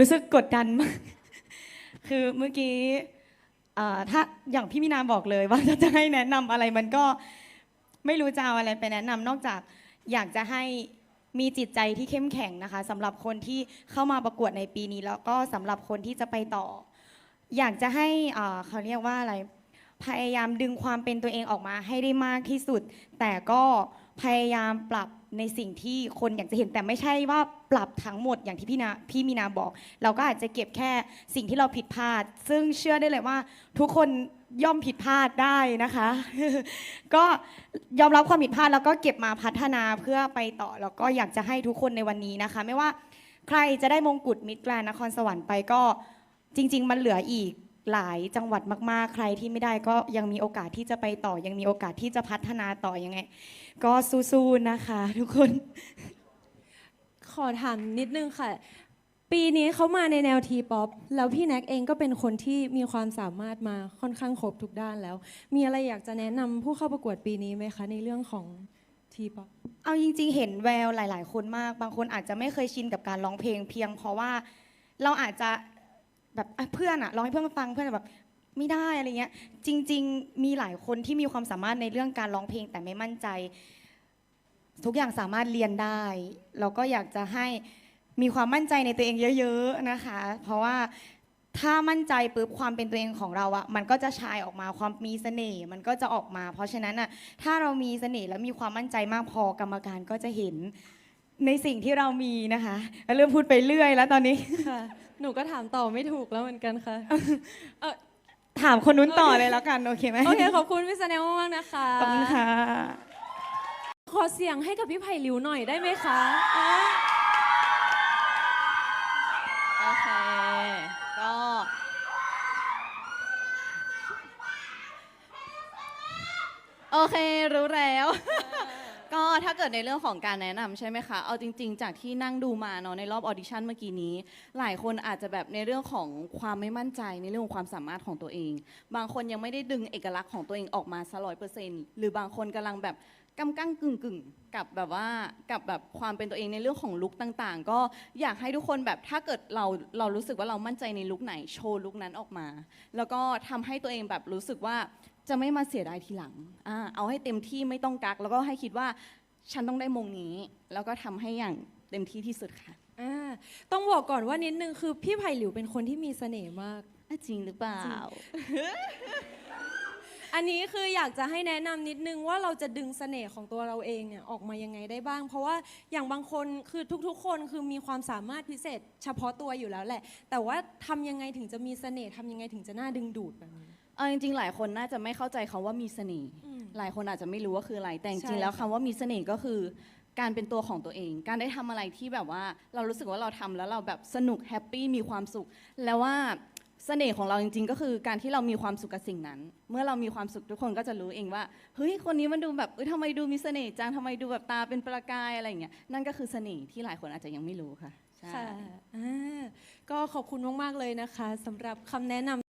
รู้สึกกดดันมาก คือเมื่อกี้ถ้าอย่างพี่มินาบอกเลยว่าจะให้แนะนำอะไรมันก็ไม่รู้จะเอาอะไรไปแนะนำนอกจากอยากจะให้มีจิตใจที่เข้มแข็งนะคะสำหรับคนที่เข้ามาประกวดในปีนี้ แล้วก็สำหรับคนที่จะไปต่อ อยากจะให้เขาเรียกว่าอะไรพยายามดึงความเป็นตัวเองออกมาให้ได้มากที่สุด แต่ก็พยายามปรับ ในสิ่งที่คนอยากจะเห็นแต่ไม่ใช่ว่าปรับทั้งหมดอย่างที่พี่นาพี่มีนาบอก เราก็อาจจะเก็บแค่สิ่งที่เราผิดพลาด ซึ่งเชื่อได้เลยว่า ทุกคนย่อมผิดพลาดได้นะคะ ก็ยอมรับความผิดพลาดแล้วก็เก็บมาพัฒนาเพื่อไปต่อแล้วก็อยากจะให้ทุกคนในวันนี้นะคะ ไม่ว่าใครจะได้มงกุฎมิตรแกรนนครสวรรค์ไปก็จริง ๆ มันเหลืออีก หลายจังหวัดมากๆ ใครที่ไม่ได้ก็ยังมีโอกาสที่จะไปต่อ ยังมีโอกาสที่จะพัฒนาต่อยังไง ก็สู้ๆนะคะ ทุกคน ขอถามนิดนึงค่ะ ปีนี้เขามาในแนวทีป๊อปแล้วพี่แน็กเองก็เป็นคนที่มีความสามารถมาค่อนข้างครบทุกด้านแล้ว มีอะไรอยากจะแนะนำผู้เข้าประกวดปีนี้ไหมคะ ในเรื่องของทีป๊อปเอาจริง ๆ เห็นแววหลาย ๆ คนมาก บางคนอาจจะไม่เคยชินกับการร้องเพลงเพียง เพราะว่าเราอาจจะ แบบอะเพื่อนอะร้องให้เพื่อนฟังเพื่อนแบบไม่ได้อะไรเงี้ย จริง ๆ มีหลายคนที่มีความสามารถในเรื่องการร้องเพลงแต่ไม่มั่นใจ ทุกอย่างสามารถเรียนได้เราก็อยากจะให้มีความมั่นใจในตัวเองเยอะ ๆนะคะ เพราะว่าถ้ามั่นใจปุ๊บความเป็นตัวเองของเราอะมันก็จะชายออกมาความมีเสน่ห์มันก็จะออกมา เพราะฉะนั้นอะถ้าเรามีเสน่ห์และมีความมั่นใจมากพอกรรมการก็จะเห็นในสิ่งที่เรามีนะคะ เริ่มพูดไปเรื่อยแล้วตอนนี้ หนูก็ถามต่อไม่ถูกแล้วเหมือนกันค่ะถามคนนู้นต่อเลยแล้วกันโอเคไหมโอเคขอบคุณพี่สแนลมากๆนะคะ ขอบคุณค่ะ ขอเสียงให้กับพี่ไผ่หลิวหน่อยได้ไหมคะอ่าโอเค ก็ โอเครู้แล้ว ก็ถ้าเกิดในเรื่องของการแนะนำใช่ไหมคะ เอาจริง ๆ จากที่นั่งดูมาเนาะในรอบออดิชั่นเมื่อกี้นี้ หลายคนอาจจะแบบในเรื่องของความไม่มั่นใจในเรื่องของความสามารถของตัวเอง บางคนยังไม่ได้ดึงเอกลักษณ์ของตัวเองออกมาซะร้อยเปอร์เซ็นต์หรือบางคนกำลังแบบ กำกั้งกึ่งกึ่งๆกับแบบว่ากับแบบความเป็นตัวเองในเรื่องของลุคต่างๆ ก็อยากให้ทุกคนแบบถ้าเกิดเราเรารู้สึกว่าเรามั่นใจในลุคไหนโชว์ลุคนั้นออกมา แล้วก็ทำให้ตัวเองแบบรู้สึกว่าจะไม่มาเสียดายทีหลังอ่าเอาให้เต็มที่ไม่ต้องกัก แล้วก็ให้คิดว่าฉันต้องได้มงนี้ แล้วก็ทำให้อย่างเต็มที่ที่สุดค่ะอ่าต้องบอกก่อนว่านิดนึงคือพี่ไผ่หลิวเป็นคนที่มีเสน่ห์มาก อะจริงหรือเปล่า อันนี้คืออยากจะให้แนะนำนิดนึงว่าเราจะดึงเสน่ห์ของตัวเราเองเนี่ยออกมายังไงได้บ้าง เพราะว่าอย่างบางคนคือทุกๆ คนคือมีความสามารถพิเศษ เฉพาะตัวอยู่แล้วแหละ แต่ว่าทำยังไงถึงจะมีเสน่ห์ทำยังไงถึงจะน่าดึงดูดแบบนี้ เอาจริงๆ หลายคนน่าจะไม่เข้าใจคำว่ามีเสน่ห์ อืมหลายคนอาจจะไม่รู้ว่าคืออะไร แต่จใช่ริงๆ แล้วค่ะคำว่ามีเสน่ห์ก็คือ การเป็นตัวของตัวเอง การได้ทำอะไรที่แบบว่าเรารู้สึกว่าเราทำแล้วเราแบบสนุกแฮปปี้มีความสุข แล้วว่า เสน่ห์ของเราจริง ๆ ก็คือการที่เรามีความสุขกับสิ่งนั้น เมื่อเรามีความสุขทุกคนก็จะรู้เองว่าเฮ้ยคนนี้มันดูแบบเอ้ยทำไมดูมีเสน่ห์จังทำไมดูแบบตาเป็นประกายอะไรอย่างเงี้ยนั่นก็คือเสน่ห์ที่หลายคนอาจจะยังไม่รู้ค่ะใช่ ค่ะอ่าก็ขอบคุณมาก ๆ เลยนะคะสำหรับคำแนะนำ